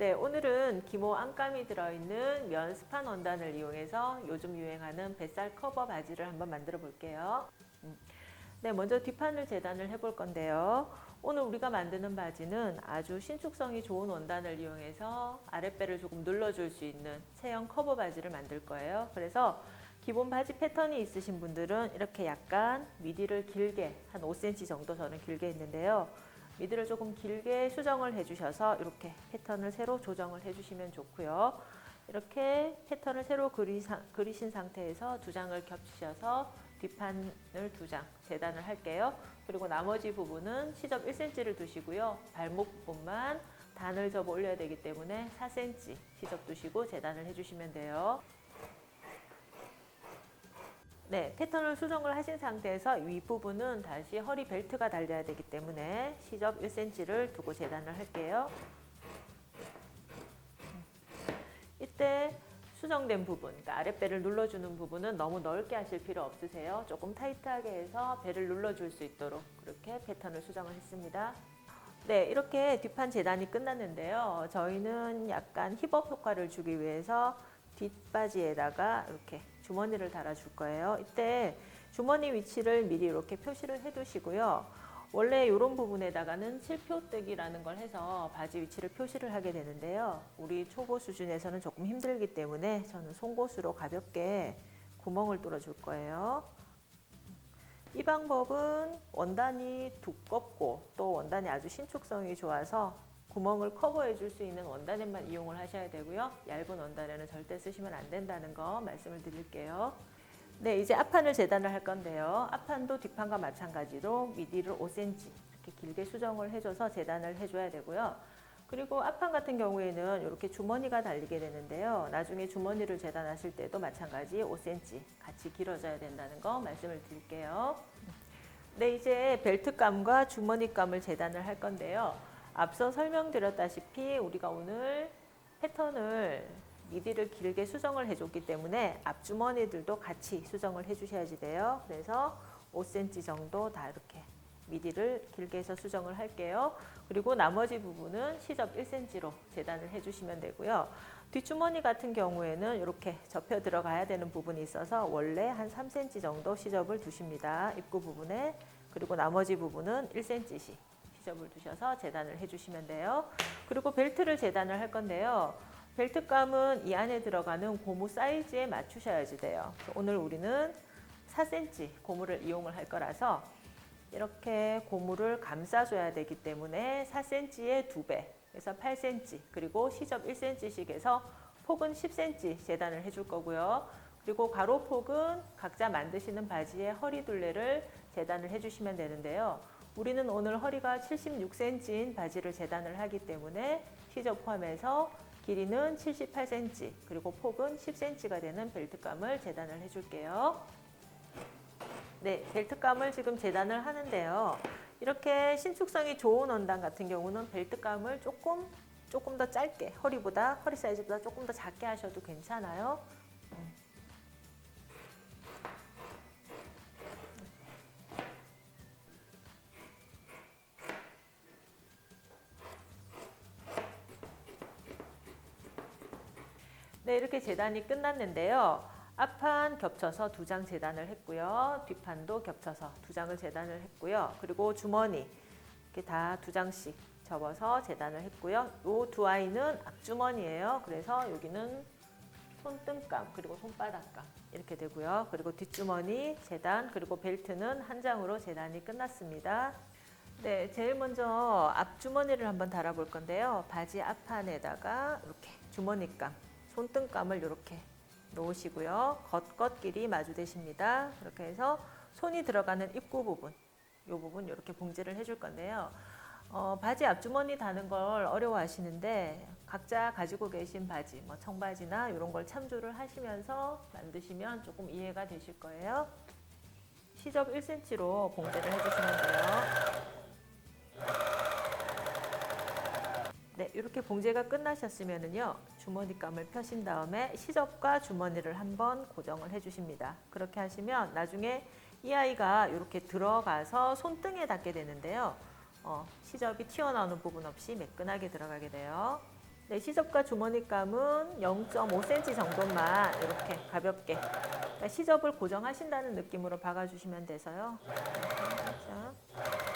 네, 오늘은 기모 안감이 들어있는 면 스판 원단을 이용해서 요즘 유행하는 뱃살 커버 바지를 한번 만들어 볼게요. 음. 네, 먼저 뒷판을 재단을 해볼 건데요. 오늘 우리가 만드는 바지는 아주 신축성이 좋은 원단을 이용해서 아랫배를 조금 눌러줄 수 있는 체형 커버 바지를 만들 거예요. 그래서 기본 바지 패턴이 있으신 분들은 이렇게 약간 미디를 길게 한 5cm 정도 저는 길게 했는데요. 미드를 조금 길게 수정을 해주셔서 이렇게 패턴을 새로 조정을 해주시면 좋고요. 이렇게 패턴을 새로 그리, 그리신 상태에서 두 장을 겹치셔서 뒷판을 두 장 재단을 할게요. 그리고 나머지 부분은 시접 1cm를 두시고요. 발목 부분만 단을 접어 올려야 되기 때문에 4cm 시접 두시고 재단을 해주시면 돼요. 네, 패턴을 수정을 하신 상태에서 윗부분은 다시 허리 벨트가 달려야 되기 때문에 시접 1cm를 두고 재단을 할게요. 이때 수정된 부분, 그러니까 아랫배를 눌러주는 부분은 너무 넓게 하실 필요 없으세요. 조금 타이트하게 해서 배를 눌러줄 수 있도록 그렇게 패턴을 수정을 했습니다. 네, 이렇게 뒷판 재단이 끝났는데요. 저희는 약간 힙업 효과를 주기 위해서 뒷바지에다가 이렇게 주머니를 달아줄 거예요. 이때 주머니 위치를 미리 이렇게 표시를 해두시고요. 원래 이런 부분에다가는 칠표뜨기라는 걸 해서 바지 위치를 표시를 하게 되는데요. 우리 초보 수준에서는 조금 힘들기 때문에 저는 송곳으로 가볍게 구멍을 뚫어줄 거예요. 이 방법은 원단이 두껍고 또 원단이 아주 신축성이 좋아서 구멍을 커버해 줄 수 있는 원단에만 이용을 하셔야 되고요. 얇은 원단에는 절대 쓰시면 안 된다는 거 말씀을 드릴게요. 네, 이제 앞판을 재단을 할 건데요. 앞판도 뒷판과 마찬가지로 미디를 5cm 이렇게 길게 수정을 해줘서 재단을 해줘야 되고요. 그리고 앞판 같은 경우에는 이렇게 주머니가 달리게 되는데요. 나중에 주머니를 재단하실 때도 마찬가지 5cm 같이 길어져야 된다는 거 말씀을 드릴게요. 네, 이제 벨트감과 주머니감을 재단을 할 건데요. 앞서 설명드렸다시피 우리가 오늘 패턴을 미디를 길게 수정을 해줬기 때문에 앞주머니들도 같이 수정을 해주셔야지 돼요. 그래서 5cm 정도 다 이렇게 미디를 길게 해서 수정을 할게요. 그리고 나머지 부분은 시접 1cm로 재단을 해주시면 되고요. 뒷주머니 같은 경우에는 이렇게 접혀 들어가야 되는 부분이 있어서 원래 한 3cm 정도 시접을 두십니다. 입구 부분에 그리고 나머지 부분은 1cm씩 시접을 두셔서 재단을 해주시면 돼요. 그리고 벨트를 재단을 할 건데요. 벨트감은 이 안에 들어가는 고무 사이즈에 맞추셔야지 돼요. 오늘 우리는 4cm 고무를 이용을 할 거라서 이렇게 고무를 감싸줘야 되기 때문에 4cm의 2배, 그래서 8cm, 그리고 시접 1cm씩 해서 폭은 10cm 재단을 해줄 거고요. 그리고 가로폭은 각자 만드시는 바지의 허리 둘레를 재단을 해주시면 되는데요. 우리는 오늘 허리가 76cm인 바지를 재단을 하기 때문에 시접 포함해서 길이는 78cm 그리고 폭은 10cm가 되는 벨트감을 재단을 해줄게요. 네, 벨트감을 지금 재단을 하는데요. 이렇게 신축성이 좋은 원단 같은 경우는 벨트감을 조금 조금 더 짧게 허리보다 허리 사이즈보다 조금 더 작게 하셔도 괜찮아요. 네, 이렇게 재단이 끝났는데요. 앞판 겹쳐서 두 장 재단을 했고요. 뒷판도 겹쳐서 두 장을 재단을 했고요. 그리고 주머니 이렇게 다 두 장씩 접어서 재단을 했고요. 이두 아이는 앞주머니예요. 그래서 여기는 손등감 그리고 손바닥감 이렇게 되고요. 그리고 뒷주머니 재단 그리고 벨트는 한 장으로 재단이 끝났습니다. 네, 제일 먼저 앞주머니를 한번 달아볼 건데요. 바지 앞판에다가 이렇게 주머니감 손등감을 이렇게 놓으시고요. 겉겉끼리 마주대십니다. 이렇게 해서 손이 들어가는 입구 부분, 이 부분 이렇게 봉제를 해줄 건데요. 어, 바지 앞주머니 다는 걸 어려워하시는데 각자 가지고 계신 바지, 뭐 청바지나 이런 걸 참조를 하시면서 만드시면 조금 이해가 되실 거예요. 시접 1cm로 봉제를 해주시면 돼요. 네, 이렇게 봉제가 끝나셨으면은요, 주머니감을 펴신 다음에 시접과 주머니를 한번 고정을 해 주십니다. 그렇게 하시면 나중에 이 아이가 이렇게 들어가서 손등에 닿게 되는데요. 어, 시접이 튀어나오는 부분 없이 매끈하게 들어가게 돼요. 네, 시접과 주머니감은 0.5cm 정도만 이렇게 가볍게 시접을 고정하신다는 느낌으로 박아주시면 돼서요. 살짝.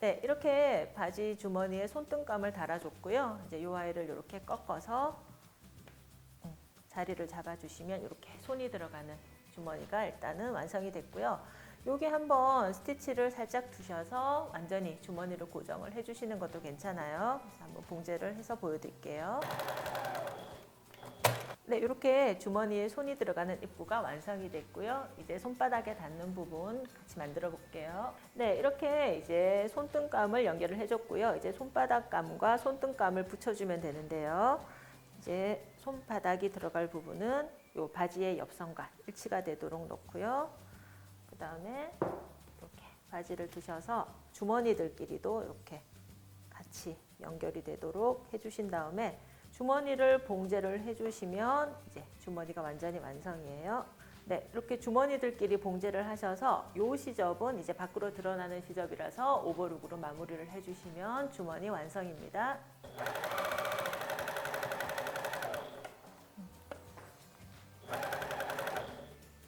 네, 이렇게 바지 주머니에 손등감을 달아줬고요. 이제 이 아이를 이렇게 꺾어서 음, 자리를 잡아주시면 이렇게 손이 들어가는 주머니가 일단은 완성이 됐고요. 여기 한번 스티치를 살짝 두셔서 완전히 주머니를 고정을 해주시는 것도 괜찮아요. 그래서 한번 봉제를 해서 보여드릴게요. 네, 이렇게 주머니에 손이 들어가는 입구가 완성이 됐고요. 이제 손바닥에 닿는 부분 같이 만들어 볼게요. 네, 이렇게 이제 손등감을 연결을 해줬고요. 이제 손바닥감과 손등감을 붙여주면 되는데요. 이제 손바닥이 들어갈 부분은 이 바지의 옆선과 일치가 되도록 놓고요. 그 다음에 이렇게 바지를 두셔서 주머니들끼리도 이렇게 같이 연결이 되도록 해주신 다음에 주머니를 봉제를 해주시면 이제 주머니가 완전히 완성이에요. 네, 이렇게 주머니들끼리 봉제를 하셔서 요 시접은 이제 밖으로 드러나는 시접이라서 오버룩으로 마무리를 해주시면 주머니 완성입니다.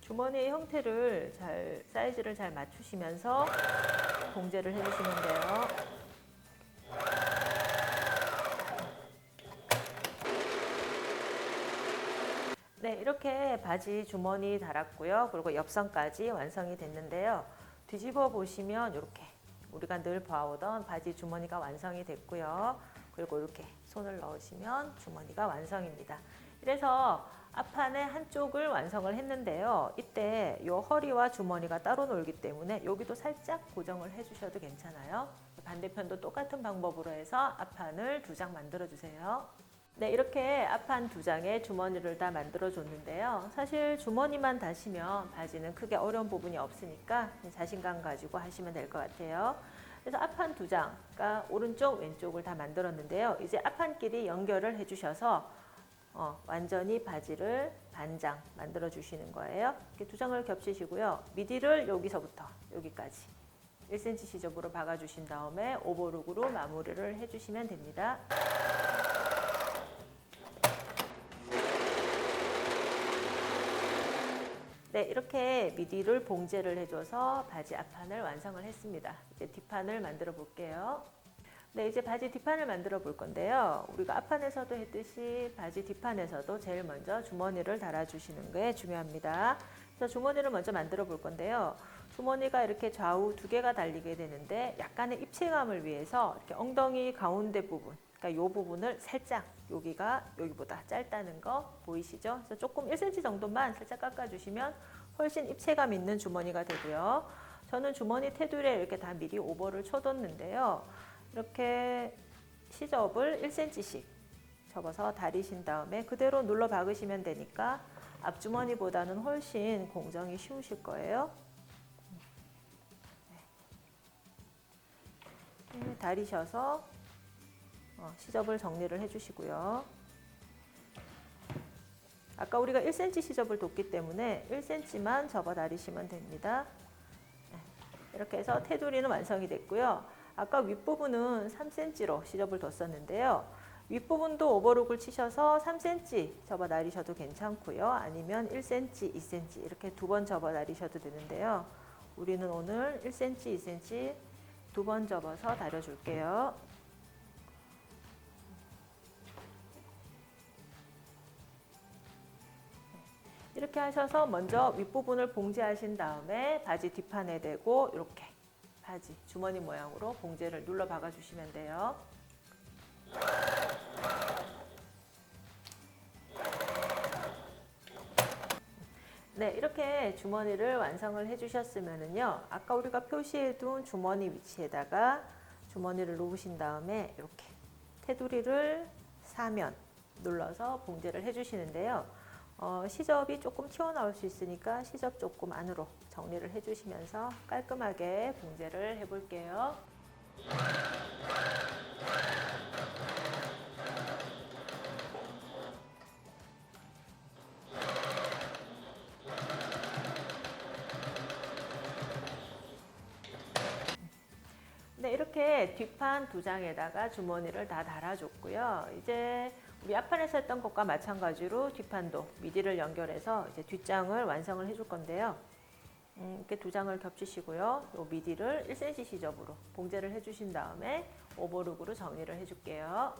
주머니의 형태를 잘 사이즈를 잘 맞추시면서 봉제를 해주시면 돼요. 네, 이렇게 바지 주머니 달았고요. 그리고 옆선까지 완성이 됐는데요. 뒤집어 보시면 이렇게 우리가 늘 봐오던 바지 주머니가 완성이 됐고요. 그리고 이렇게 손을 넣으시면 주머니가 완성입니다. 그래서 앞판의 한쪽을 완성을 했는데요. 이때 이 허리와 주머니가 따로 놀기 때문에 여기도 살짝 고정을 해주셔도 괜찮아요. 반대편도 똑같은 방법으로 해서 앞판을 두 장 만들어 주세요. 네, 이렇게 앞판 두 장에 주머니를 다 만들어 줬는데요. 사실 주머니만 다시면 바지는 크게 어려운 부분이 없으니까 자신감 가지고 하시면 될 것 같아요. 그래서 앞판 두 장, 그러니까 오른쪽, 왼쪽을 다 만들었는데요. 이제 앞판끼리 연결을 해주셔서 어, 완전히 바지를 반장 만들어 주시는 거예요. 이렇게 두 장을 겹치시고요. 미디를 여기서부터 여기까지 1cm 시접으로 박아 주신 다음에 오버룩으로 마무리를 해주시면 됩니다. 네, 이렇게 미디를 봉제를 해줘서 바지 앞판을 완성을 했습니다. 이제 뒷판을 만들어 볼게요. 네, 이제 바지 뒷판을 만들어 볼 건데요. 우리가 앞판에서도 했듯이 바지 뒷판에서도 제일 먼저 주머니를 달아주시는 게 중요합니다. 그래서 주머니를 먼저 만들어 볼 건데요. 주머니가 이렇게 좌우 두 개가 달리게 되는데 약간의 입체감을 위해서 이렇게 엉덩이 가운데 부분, 그러니까 이 부분을 살짝 여기가 여기보다 짧다는 거 보이시죠? 그래서 조금 1cm 정도만 살짝 깎아주시면 훨씬 입체감 있는 주머니가 되고요. 저는 주머니 테두리에 이렇게 다 미리 오버를 쳐뒀는데요. 이렇게 시접을 1cm씩 접어서 다리신 다음에 그대로 눌러 박으시면 되니까 앞주머니보다는 훨씬 공정이 쉬우실 거예요. 네, 다리셔서 어, 시접을 정리를 해주시고요. 아까 우리가 1cm 시접을 뒀기 때문에 1cm만 접어 다리시면 됩니다. 네, 이렇게 해서 테두리는 완성이 됐고요. 아까 윗부분은 3cm로 시접을 뒀었는데요. 윗부분도 오버룩을 치셔서 3cm 접어 다리셔도 괜찮고요. 아니면 1cm, 2cm 이렇게 두 번 접어 다리셔도 되는데요. 우리는 오늘 1cm, 2cm 두 번 접어서 다려줄게요. 이렇게 하셔서 먼저 윗부분을 봉제하신 다음에 바지 뒷판에 대고 이렇게 바지 주머니 모양으로 봉제를 눌러 박아 주시면 돼요. 네, 이렇게 주머니를 완성을 해주셨으면은요. 아까 우리가 표시해둔 주머니 위치에다가 주머니를 놓으신 다음에 이렇게 테두리를 사면 눌러서 봉제를 해주시는데요. 어, 시접이 조금 튀어나올 수 있으니까 시접 조금 안으로 정리를 해주시면서 깔끔하게 봉제를 해볼게요. 네, 이렇게 뒷판 두 장에다가 주머니를 다 달아줬고요. 이제 우리 앞판에서 했던 것과 마찬가지로 뒷판도 미디를 연결해서 이제 뒷장을 완성을 해줄 건데요. 음, 이렇게 두 장을 겹치시고요. 요 미디를 1cm 시접으로 봉제를 해주신 다음에 오버룩으로 정리를 해줄게요.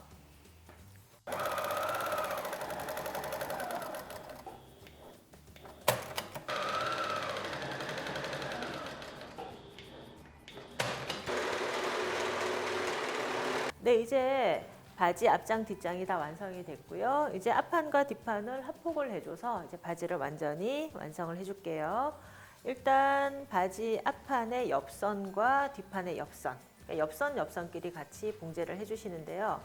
네, 이제 바지 앞장 뒷장이 다 완성이 됐고요. 이제 앞판과 뒷판을 합폭을 해줘서 이제 바지를 완전히 완성을 해줄게요. 일단 바지 앞판의 옆선과 뒷판의 옆선, 그러니까 옆선 옆선끼리 같이 봉제를 해주시는데요.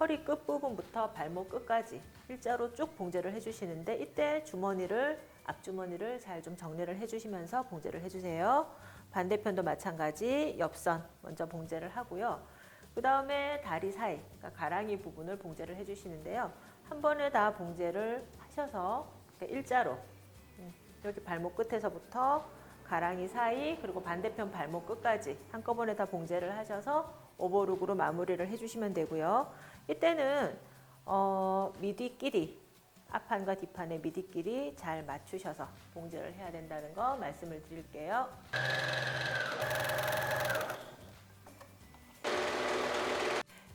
허리 끝 부분부터 발목 끝까지 일자로 쭉 봉제를 해주시는데 이때 주머니를 앞주머니를 잘 좀 정리를 해주시면서 봉제를 해주세요. 반대편도 마찬가지 옆선 먼저 봉제를 하고요. 그 다음에 다리 사이, 그러니까 가랑이 부분을 봉제를 해주시는데요. 한 번에 다 봉제를 하셔서 이렇게 일자로 음, 여기 발목 끝에서부터 가랑이 사이 그리고 반대편 발목 끝까지 한꺼번에 다 봉제를 하셔서 오버룩으로 마무리를 해주시면 되고요. 이때는 어, 미디끼리 앞판과 뒷판의 미디끼리 잘 맞추셔서 봉제를 해야 된다는 거 말씀을 드릴게요.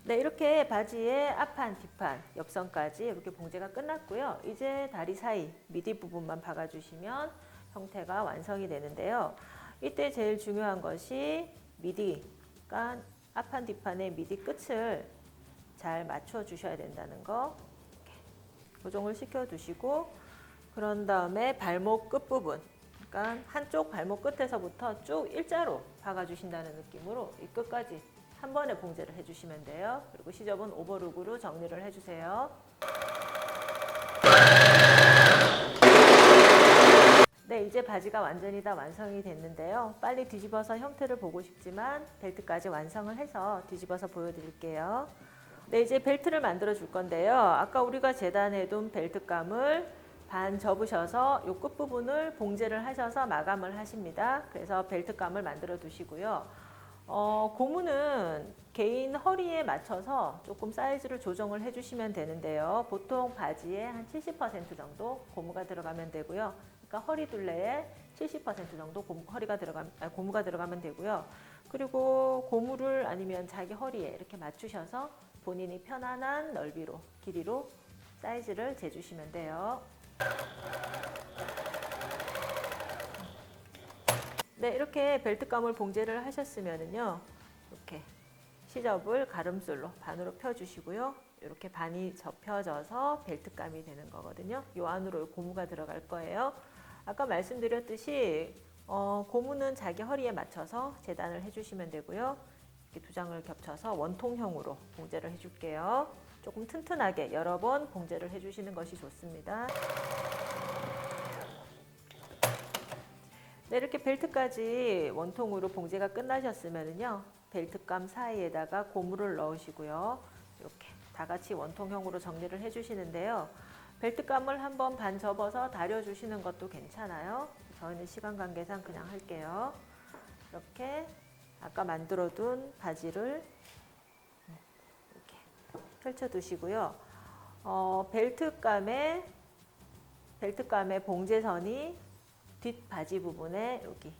네, 이렇게 바지의 앞판, 뒷판, 옆선까지 이렇게 봉제가 끝났고요. 이제 다리 사이 미디 부분만 박아주시면 형태가 완성이 되는데요. 이때 제일 중요한 것이 미디, 그러니까 앞판, 뒷판의 미디 끝을 잘 맞춰 주셔야 된다는 거. 고정을 시켜 두시고 그런 다음에 발목 끝 부분, 그러니까 한쪽 발목 끝에서부터 쭉 일자로 박아 주신다는 느낌으로 이 끝까지 한 번에 봉제를 해주시면 돼요. 그리고 시접은 오버룩으로 정리를 해주세요. 네, 이제 바지가 완전히 다 완성이 됐는데요. 빨리 뒤집어서 형태를 보고 싶지만 벨트까지 완성을 해서 뒤집어서 보여드릴게요. 네, 이제 벨트를 만들어 줄 건데요. 아까 우리가 재단해 둔 벨트감을 반 접으셔서 요 끝부분을 봉제를 하셔서 마감을 하십니다. 그래서 벨트감을 만들어 두시고요. 어, 고무는 개인 허리에 맞춰서 조금 사이즈를 조정을 해주시면 되는데요. 보통 바지에 한70% 정도 고무가 들어가면 되고요. 그러니까 허리 둘레에 70% 정도 고무, 허리가 들어가, 아, 고무가 들어가면 되고요. 그리고 고무를 아니면 자기 허리에 이렇게 맞추셔서 본인이 편안한 넓이로, 길이로 사이즈를 재주시면 돼요. 네, 이렇게 벨트감을 봉제를 하셨으면은요. 이렇게 시접을 가름술로 반으로 펴 주시고요. 이렇게 반이 접혀져서 벨트감이 되는 거거든요. 요 안으로 고무가 들어갈 거예요. 아까 말씀드렸듯이 어, 고무는 자기 허리에 맞춰서 재단을 해주시면 되고요. 이렇게 두 장을 겹쳐서 원통형으로 봉제를 해줄게요. 조금 튼튼하게 여러 번 봉제를 해주시는 것이 좋습니다. 네, 이렇게 벨트까지 원통으로 봉제가 끝나셨으면요. 벨트감 사이에다가 고무를 넣으시고요. 이렇게 다 같이 원통형으로 정리를 해주시는데요. 벨트감을 한번 반 접어서 다려주시는 것도 괜찮아요. 저희는 시간 관계상 그냥 할게요. 이렇게 아까 만들어둔 바지를 이렇게 펼쳐두시고요. 어, 벨트감에 벨트감의 봉제선이 뒷 바지 부분에 여기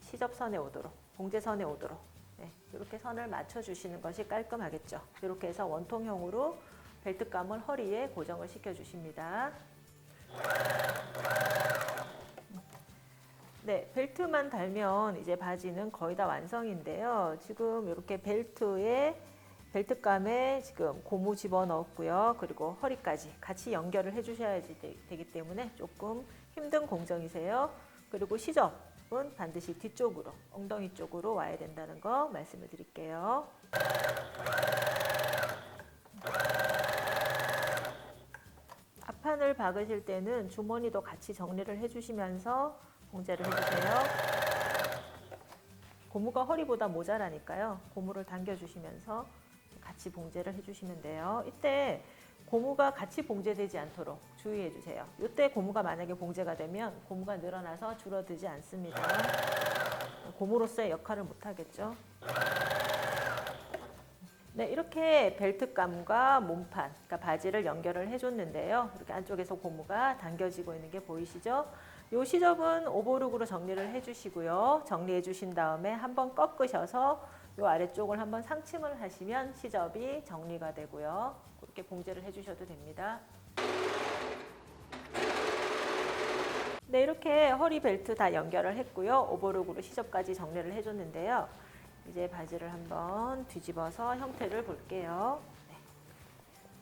시접선에 오도록 봉제선에 오도록 네, 이렇게 선을 맞춰 주시는 것이 깔끔하겠죠. 이렇게 해서 원통형으로 벨트감을 허리에 고정을 시켜 주십니다. 네, 벨트만 달면 이제 바지는 거의 다 완성인데요. 지금 이렇게 벨트에 벨트감에 지금 고무 집어 넣었고요. 그리고 허리까지 같이 연결을 해 주셔야 되기 때문에 조금 힘든 공정이세요. 그리고 시접은 반드시 뒤쪽으로, 엉덩이 쪽으로 와야 된다는 거 말씀을 드릴게요. 앞판을 박으실 때는 주머니도 같이 정리를 해주시면서 봉제를 해주세요. 고무가 허리보다 모자라니까요. 고무를 당겨주시면서 같이 봉제를 해주시면 돼요. 이때 고무가 같이 봉제되지 않도록 주의해 주세요. 이때 고무가 만약에 봉제가 되면 고무가 늘어나서 줄어들지 않습니다. 고무로서의 역할을 못 하겠죠. 네, 이렇게 벨트감과 몸판, 그러니까 바지를 연결을 해줬는데요. 이렇게 안쪽에서 고무가 당겨지고 있는 게 보이시죠? 요 시접은 오버룩으로 정리를 해주시고요. 정리해 주신 다음에 한번 꺾으셔서 요 아래쪽을 한번 상침을 하시면 시접이 정리가 되고요. 그렇게 봉제를 해주셔도 됩니다. 네, 이렇게 허리 벨트 다 연결을 했고요. 오버룩으로 시접까지 정리를 해줬는데요. 이제 바지를 한번 뒤집어서 형태를 볼게요. 네,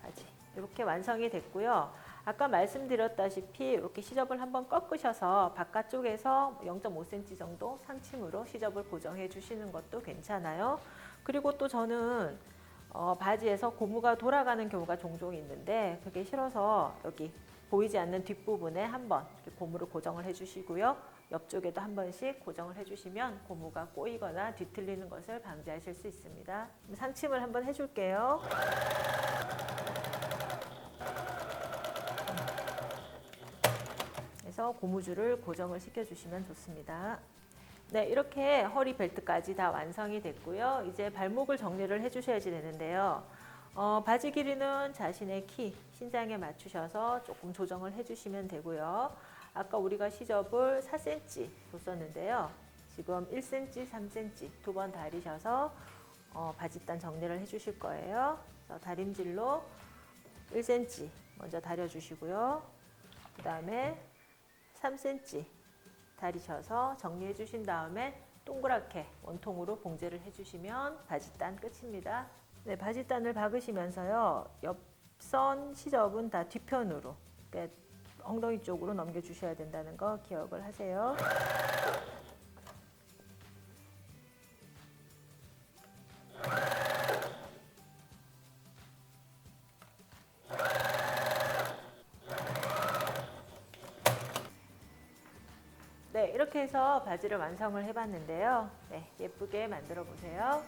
바지 이렇게 완성이 됐고요. 아까 말씀드렸다시피 이렇게 시접을 한번 꺾으셔서 바깥쪽에서 0.5cm 정도 상침으로 시접을 고정해 주시는 것도 괜찮아요. 그리고 또 저는 어, 바지에서 고무가 돌아가는 경우가 종종 있는데 그게 싫어서 여기 보이지 않는 뒷부분에 한번 고무를 고정을 해주시고요. 옆쪽에도 한 번씩 고정을 해주시면 고무가 꼬이거나 뒤틀리는 것을 방지하실 수 있습니다. 상침을 한번 해줄게요. 그래서 고무줄을 고정을 시켜주시면 좋습니다. 네, 이렇게 허리 벨트까지 다 완성이 됐고요. 이제 발목을 정리를 해주셔야지 되는데요. 어, 바지 길이는 자신의 키, 신장에 맞추셔서 조금 조정을 해주시면 되고요. 아까 우리가 시접을 4cm 줬었는데요. 지금 1cm, 3cm 두 번 다리셔서 어, 바지단 정리를 해주실 거예요. 다림질로 1cm 먼저 다려주시고요. 그 다음에 3cm 다리셔서 정리해 주신 다음에 동그랗게 원통으로 봉제를 해주시면 바지단 끝입니다. 네, 바지단을 박으시면서요. 옆선 시접은 다 뒤편으로 그러니까 엉덩이 쪽으로 넘겨주셔야 된다는 거 기억을 하세요. 해서 바지를 완성을 해봤는데요. 네, 예쁘게 만들어 보세요.